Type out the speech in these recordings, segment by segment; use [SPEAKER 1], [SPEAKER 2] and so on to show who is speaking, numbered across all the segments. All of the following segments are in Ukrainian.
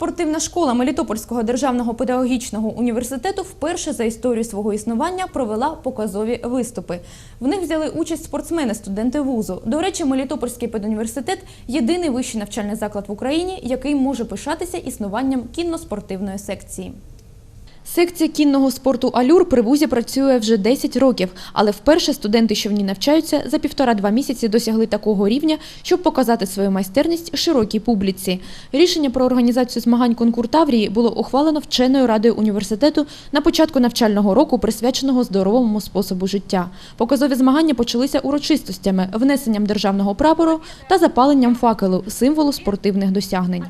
[SPEAKER 1] Спортивна школа Мелітопольського державного педагогічного університету вперше за історію свого існування провела показові виступи. В них взяли участь спортсмени, студенти вузу. До речі, Мелітопольський педуніверситет – єдиний вищий навчальний заклад в Україні, який може пишатися існуванням кінно-спортивної секції. Секція кінного спорту «Алюр» при вузі працює вже 10 років, але вперше студенти, що в ній навчаються, за півтора-два місяці досягли такого рівня, щоб показати свою майстерність широкій публіці. Рішення про організацію змагань конкур Таврії було ухвалено вченою радою університету на початку навчального року, присвяченого здоровому способу життя. Показові змагання почалися урочистостями, внесенням державного прапору та запаленням факелу, символу спортивних досягнень.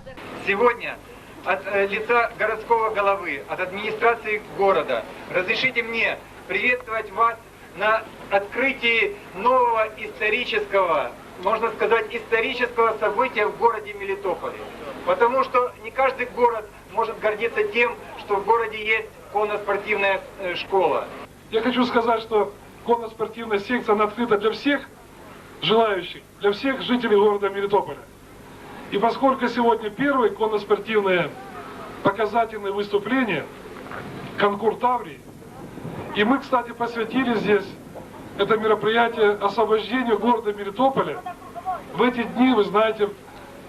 [SPEAKER 2] Сегодня от э, лица городского головы, от администрации города, разрешите мне приветствовать вас на открытии нового исторического, можно сказать, исторического события в городе Мелитополе. Потому что не каждый город может гордиться тем, что в городе есть конно-спортивная э, школа.
[SPEAKER 3] Я хочу сказать, что конно-спортивная секция она открыта для всех желающих, для всех жителей города Мелитополя. И поскольку сегодня первые конно-спортивные показательные выступления, конкур Таврии, и мы, кстати, посвятили здесь это мероприятие освобождению города Мелитополя, в эти дни, вы знаете,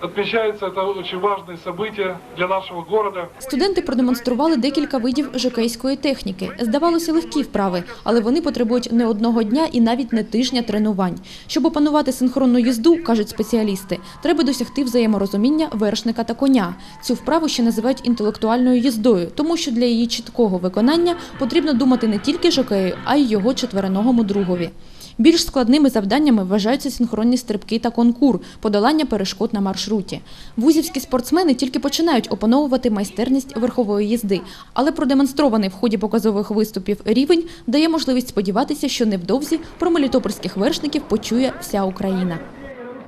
[SPEAKER 3] отмечается это очень важное событие для нашего города.
[SPEAKER 1] Студенти продемонстрували декілька видів жокейської техніки. Здавалося, легкі вправи, але вони потребують не одного дня і навіть не тижня тренувань. Щоб опанувати синхронну їзду, кажуть спеціалісти, треба досягти взаєморозуміння вершника та коня. Цю вправу ще називають інтелектуальною їздою, тому що для її чіткого виконання потрібно думати не тільки жокею, а й його четвероногому другові. Більш складними завданнями вважаються синхронні стрибки та конкур, подолання перешкод на маршруті. Вузівські спортсмени тільки починають опановувати майстерність верхової їзди, але продемонстрований в ході показових виступів рівень дає можливість сподіватися, що невдовзі про мелітопольських вершників почує вся Україна.